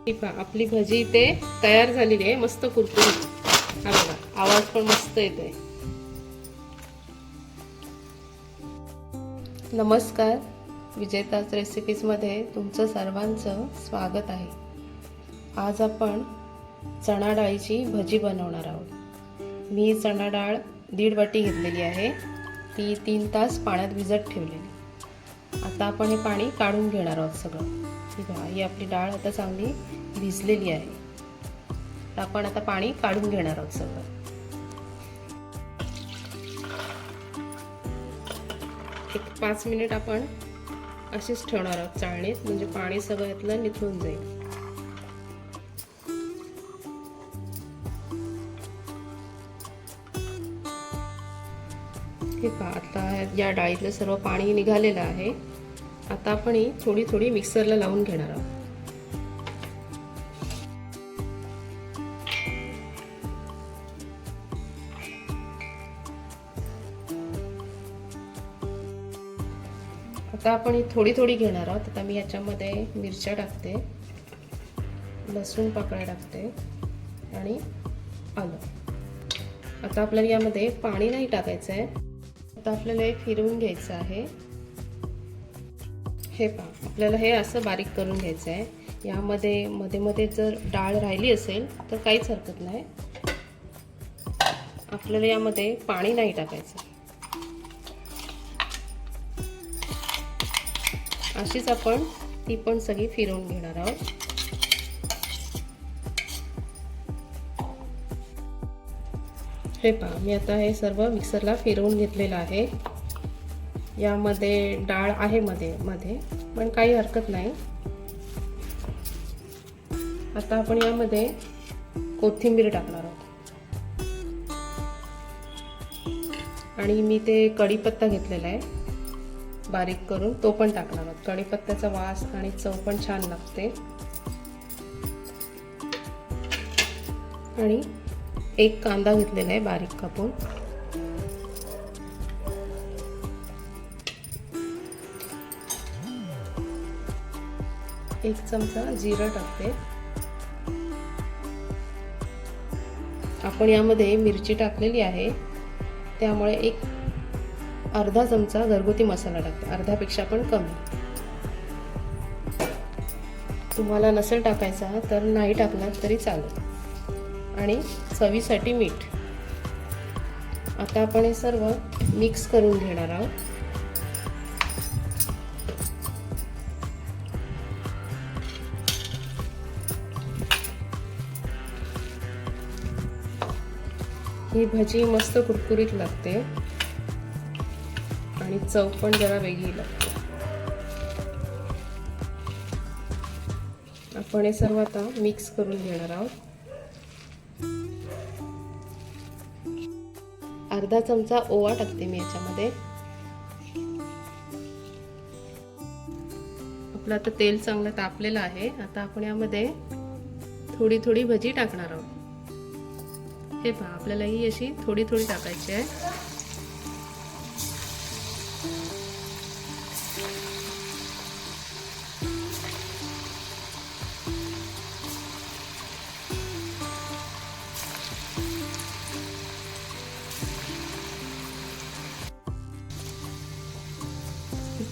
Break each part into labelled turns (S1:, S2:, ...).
S1: ही पहा आपली भजी इथे तयार झालेली आहे मस्त कुरकुरीत. हा बघा आवाज पण मस्त येतोय. नमस्कार विजेताच रेसिपीजमध्ये तुमचं सर्वांचं स्वागत आहे. आज आपण चणा डाळीची भजी बनवणार आहोत. मी चणा डाळ दीड वाटी घेतलेली आहे ती तीन तास पाण्यात भिजत ठेवलेली. आता आपण हे पाणी काढून घेणार आहोत सगळं. ठीक ही आपली डाळ आता चांगली भिजलेली आहे. आपण आता पाणी काढून घेणार आहोत सगळं. एक पाच मिनिट आपण अशीच ठेवणार आहोत चाळणीत म्हणजे पाणी सगळं यातलं निथळून जाईल. हे पहा आता या डाळीतलं सर्व पाणी निघालेलं आहे. आता आपण ही थोडी थोडी मिक्सरला लावून घेणार आहोत. आता आपण ही थोडी थोडी घेणार आहोत. आता मी याच्यामध्ये मिरच्या टाकते लसूण पाकळ्या टाकते आणि आलं. आता आपल्याला यामध्ये पाणी नाही टाकायचं आहे आता आपल्याला हे फिरवून घ्यायचं आहे. हे पहा आपल्याला हे असं बारीक करून घ्यायचं आहे. यामध्ये मध्ये मध्ये जर डाळ राहिली असेल तर काहीच हरकत नाही. आपल्याला यामध्ये पाणी नाही टाकायचं. अशीच आपण ती पण सगळी फिरवून घेणार आहोत. हे पहा मी आता हे सर्व मिक्सरला फिरवून घेतलेलं आहे. यामध्ये डाळ आहे मध्ये मध्ये पण काही हरकत नाही. आता आपण यामध्ये कोथिंबीर टाकणार आहोत. आणि मी ते कढीपत्ता घेतलेला आहे. बारीक करून तो पण टाकणार आहोत. कढीपत्त्याचा वास आणि चव पण छान लागते. आणि एक कांदा घेतलेला आहे बारीक कापून. एक चमचा जिरं टाकते. आपण यामध्ये मिरची टाकलेली आहे. त्यामुळे एक अर्धा चमचा घरगुती मसाला टाकते. अर्ध्यापेक्षा पण कमी. तुम्हाला नसेल टाकायचा तर नाही टाकलात तरी चालेल. आणि चवीसाठी मीठ. आता आपण हे सर्व मिक्स करून घेणार आहोत. ही भजी मस्त कुरकुरीत लागते. आणि चव पण जरा वेगळी लागते. आपण हे सर्व आता मिक्स करून घेणार आहोत. अर्धा चमचा ओवा टाकते मी याच्यामध्ये. आपलं आता तेल चांगलं तापलेलं आहे. आता आपण यामध्ये थोडी थोडी भजी टाकणार आहोत. हे पहा आपल्याला ही अशी थोडी थोडी टाकायची आहे.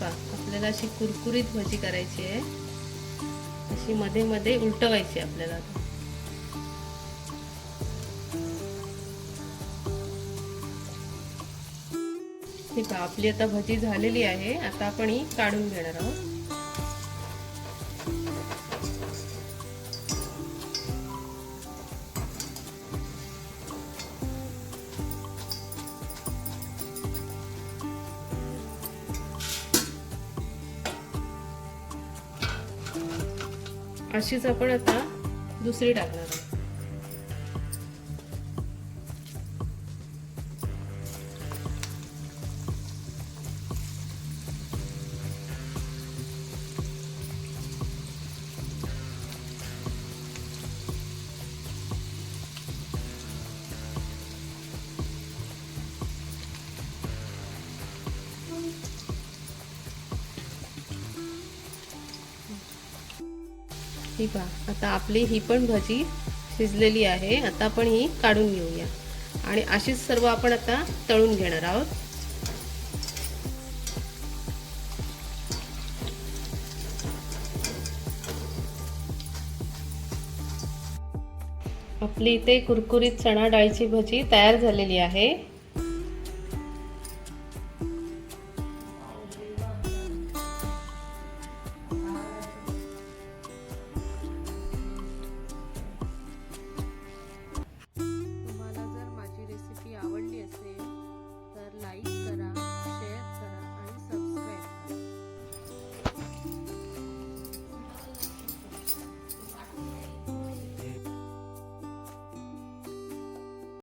S1: आपल्याला अशी कुरकुरीत भजी करायची आहे. अशी मध्ये मध्ये उलटवायची आपल्याला. ठीक आहे आपली आता भजी झालेली आहे. आता आपण ही काढून घेणार आहोत. अशीच आपण आता दुसरी टाकणार आहोत. ही पहा आता आपली ही पण भजी शिजलेली आहे. आता आपण ही काढून घेऊया. आणि अशीच सर्व आपण आता तळून घेणार आहोत. आपली इथे कुरकुरीत चणा डाळीची भजी तयार झालेली आहे.